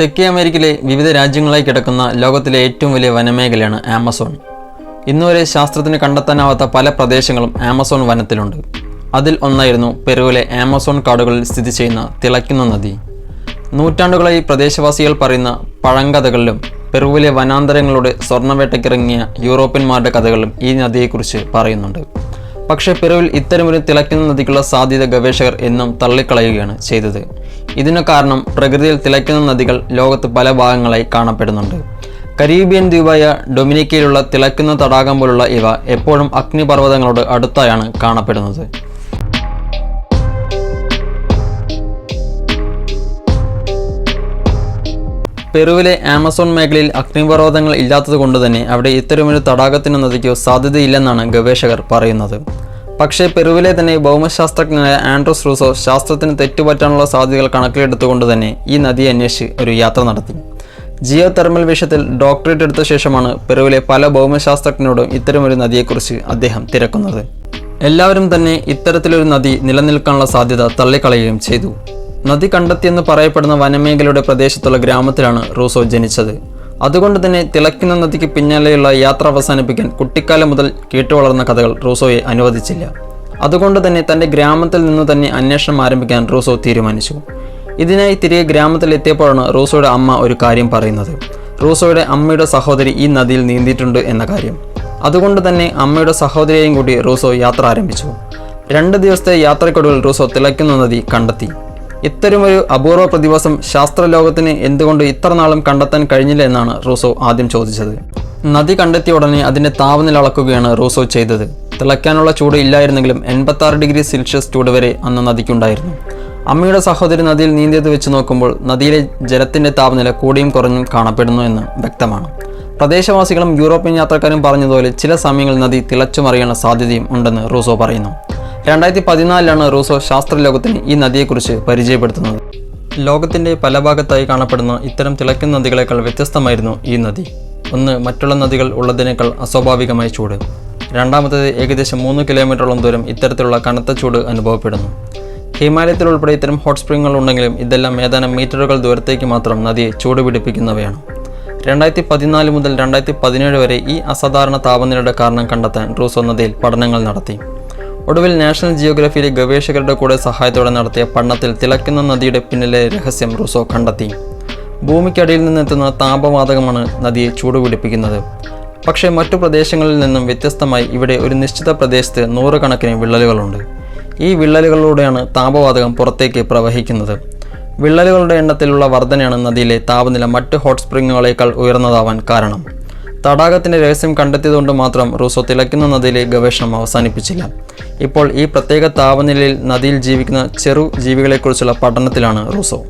തെക്കേ അമേരിക്കയിലെ വിവിധ രാജ്യങ്ങളായി കിടക്കുന്ന ലോകത്തിലെ ഏറ്റവും വലിയ വനമേഖലയാണ് ആമസോൺ. ഇന്നുവരെ ശാസ്ത്രത്തിന് കണ്ടെത്താനാവാത്ത പല പ്രദേശങ്ങളും ആമസോൺ വനത്തിലുണ്ട്. അതിൽ ഒന്നായിരുന്നു പെറുവിലെ ആമസോൺ കാടുകളിൽ സ്ഥിതി ചെയ്യുന്ന തിളയ്ക്കുന്ന നദി. നൂറ്റാണ്ടുകളായി പ്രദേശവാസികൾ പറയുന്ന പഴങ്കഥകളിലും പെറുവിലെ വനാന്തരങ്ങളുടെ സ്വർണവേട്ടയ്ക്കിറങ്ങിയ യൂറോപ്യന്മാരുടെ കഥകളും ഈ നദിയെക്കുറിച്ച് പറയുന്നുണ്ട്. പക്ഷേ പിറവിൽ ഇത്തരമൊരു തിളയ്ക്കുന്ന നദിക്കുള്ള സാധ്യത ഗവേഷകർ എന്നും തള്ളിക്കളയുകയാണ് ചെയ്തത്. ഇതിനു കാരണം പ്രകൃതിയിൽ തിളയ്ക്കുന്ന നദികൾ ലോകത്ത് പല ഭാഗങ്ങളായി കാണപ്പെടുന്നുണ്ട്. കരീബിയൻ ദ്വീപായ ഡൊമിനിക്കയിലുള്ള തിളയ്ക്കുന്ന തടാകം പോലുള്ള ഇവ എപ്പോഴും അഗ്നിപർവതങ്ങളോട് അടുത്തായാണ് കാണപ്പെടുന്നത്. പെറുവിലെ ആമസോൺ മേഖലയിൽ അഗ്നിപർവതങ്ങൾ ഇല്ലാത്തതുകൊണ്ട് തന്നെ അവിടെ ഇത്തരമൊരു തടാകത്തിനോ നദിക്കോ സാധ്യതയില്ലെന്നാണ് ഗവേഷകർ പറയുന്നത്. പക്ഷേ പെറുവിലെ തന്നെ ഭൗമശാസ്ത്രജ്ഞനായ ആൻഡ്രോസ് റൂസോ ശാസ്ത്രത്തിന് തെറ്റുപറ്റാനുള്ള സാധ്യതകൾ കണക്കിലെടുത്തുകൊണ്ട് തന്നെ ഈ നദിയെ അന്വേഷിച്ച് ഒരു യാത്ര നടത്തി. ജിയോ തെർമൽ വിഷയത്തിൽ ഡോക്ടറേറ്റ് എടുത്ത ശേഷമാണ് പെറുവിലെ പല ഭൗമശാസ്ത്രജ്ഞരോടും ഇത്തരമൊരു നദിയെക്കുറിച്ച് അദ്ദേഹം തിരക്കുന്നത്. എല്ലാവരും തന്നെ ഇത്തരത്തിലൊരു നദി നിലനിൽക്കാനുള്ള സാധ്യത തള്ളിക്കളയുകയും ചെയ്തു. നദി കണ്ടെത്തിയെന്ന് പറയപ്പെടുന്ന വനമേഖലയുടെ പ്രദേശത്തുള്ള ഗ്രാമത്തിലാണ് റൂസോ ജനിച്ചത്. അതുകൊണ്ട് തന്നെ തിളയ്ക്കുന്ന നദിക്ക് പിന്നാലെയുള്ള യാത്ര അവസാനിപ്പിക്കാൻ കുട്ടിക്കാലം മുതൽ കേട്ടുവളർന്ന കഥകൾ റൂസോയെ അനുവദിച്ചില്ല. അതുകൊണ്ട് തന്നെ തന്റെ ഗ്രാമത്തിൽ നിന്ന് തന്നെ അന്വേഷണം ആരംഭിക്കാൻ റൂസോ തീരുമാനിച്ചു. ഇതിനായി തിരികെ ഗ്രാമത്തിലെത്തിയപ്പോഴാണ് റൂസോയുടെ അമ്മ ഒരു കാര്യം പറയുന്നത്. റൂസോയുടെ അമ്മയുടെ സഹോദരി ഈ നദിയിൽ നീന്തിയിട്ടുണ്ട് എന്ന കാര്യം. അതുകൊണ്ട് തന്നെ അമ്മയുടെ സഹോദരിയെയും കൂടി റൂസോ യാത്ര ആരംഭിച്ചു. രണ്ട് ദിവസത്തെ യാത്രക്കൊടുവിൽ റൂസോ തിളയ്ക്കുന്ന നദി കണ്ടെത്തി. ഇത്തരമൊരു അപൂർവ പ്രതിഭാസം ശാസ്ത്രലോകത്തിന് എന്തുകൊണ്ട് ഇത്ര നാളും കണ്ടെത്താൻ കഴിഞ്ഞില്ല എന്നാണ് റൂസോ ആദ്യം ചോദിച്ചത്. നദി കണ്ടെത്തിയ ഉടനെ അതിന്റെ താപനില അളക്കുകയാണ് റൂസോ ചെയ്തത്. തിളയ്ക്കാനുള്ള ചൂട് ഇല്ലായിരുന്നെങ്കിലും എൺപത്താറ് ഡിഗ്രി സെൽഷ്യസ് ചൂട് വരെ അന്ന് നദിക്കുണ്ടായിരുന്നു. അമ്മയുടെ സഹോദരി നദിയിൽ നീന്തിയത് വെച്ച് നോക്കുമ്പോൾ നദിയിലെ ജലത്തിന്റെ താപനില കൂടിയും കുറഞ്ഞും കാണപ്പെടുന്നു എന്ന് വ്യക്തമാണ്. പ്രദേശവാസികളും യൂറോപ്യൻ യാത്രക്കാരും പറഞ്ഞതുപോലെ ചില സമയങ്ങളിൽ നദി തിളച്ചു തിളച്ചുമറിയാനുള്ള സാധ്യതയും ഉണ്ടെന്ന് റൂസോ പറയുന്നു. രണ്ടായിരത്തി പതിനാലിലാണ് റൂസോ ശാസ്ത്രലോകത്തിന് ഈ നദിയെക്കുറിച്ച് പരിചയപ്പെടുത്തുന്നത്. ലോകത്തിന്റെ പല ഭാഗത്തായി കാണപ്പെടുന്ന ഇത്തരം തിളയ്ക്കുന്ന നദികളെക്കാൾ വ്യത്യസ്തമായിരുന്നു ഈ നദി. ഒന്ന് മറ്റുള്ള നദികൾ ഉള്ളതിനേക്കാൾ അസ്വാഭാവികമായ ചൂട്. രണ്ടാമത്തേത് ഏകദേശം മൂന്ന് കിലോമീറ്ററോളം ദൂരം ഇത്തരത്തിലുള്ള കനത്ത ചൂട് അനുഭവപ്പെടുന്നു. ഹിമാലയത്തിൽ ഉൾപ്പെടെ ഇത്തരം ഹോട്ട് സ്പ്രിങ്ങുകൾ ഉണ്ടെങ്കിലും ഇതെല്ലാം ഏതാനും മീറ്ററുകൾ ദൂരത്തേക്ക് മാത്രം നദിയെ ചൂട് പിടിപ്പിക്കുന്നവയാണ്. രണ്ടായിരത്തി പതിനാല് മുതൽ രണ്ടായിരത്തി പതിനേഴ് വരെ ഈ അസാധാരണ താപനിലയുടെ കാരണം കണ്ടെത്താൻ റൂസോ നദിയിൽ പഠനങ്ങൾ നടത്തി. ഒടുവിൽ നാഷണൽ ജിയോഗ്രഫിയിലെ ഗവേഷകരുടെ കൂടെ സഹായത്തോടെ നടത്തിയ പഠനത്തിൽ തിളക്കുന്ന നദിയുടെ പിന്നിലെ രഹസ്യം റുസോ കണ്ടെത്തി. ഭൂമിക്കടിയിൽ നിന്നെത്തുന്ന താപവാതകമാണ് നദിയെ ചൂടുപിടിപ്പിക്കുന്നത്. പക്ഷേ മറ്റു പ്രദേശങ്ങളിൽ നിന്നും വ്യത്യസ്തമായി ഇവിടെ ഒരു നിശ്ചിത പ്രദേശത്ത് നൂറുകണക്കിന് വിള്ളലുകളുണ്ട്. ഈ വിള്ളലുകളിലൂടെയാണ് താപവാതകം പുറത്തേക്ക് പ്രവഹിക്കുന്നത്. വിള്ളലുകളുടെ എണ്ണത്തിലുള്ള വർധനയാണ് നദിയിലെ താപനില മറ്റ് ഹോട്ട് സ്പ്രിങ്ങുകളേക്കാൾ ഉയർന്നതാവാൻ കാരണം. തടാകത്തിന്റെ രഹസ്യം കണ്ടെത്തിയതുകൊണ്ട് മാത്രം റൂസോ തിളയ്ക്കുന്ന നദിയിലെ ഗവേഷണം അവസാനിപ്പിച്ചില്ല. ഇപ്പോൾ ഈ പ്രത്യേക താപനിലയിൽ നദിയിൽ ജീവിക്കുന്ന ചെറു ജീവികളെക്കുറിച്ചുള്ള പഠനത്തിലാണ് റൂസോ.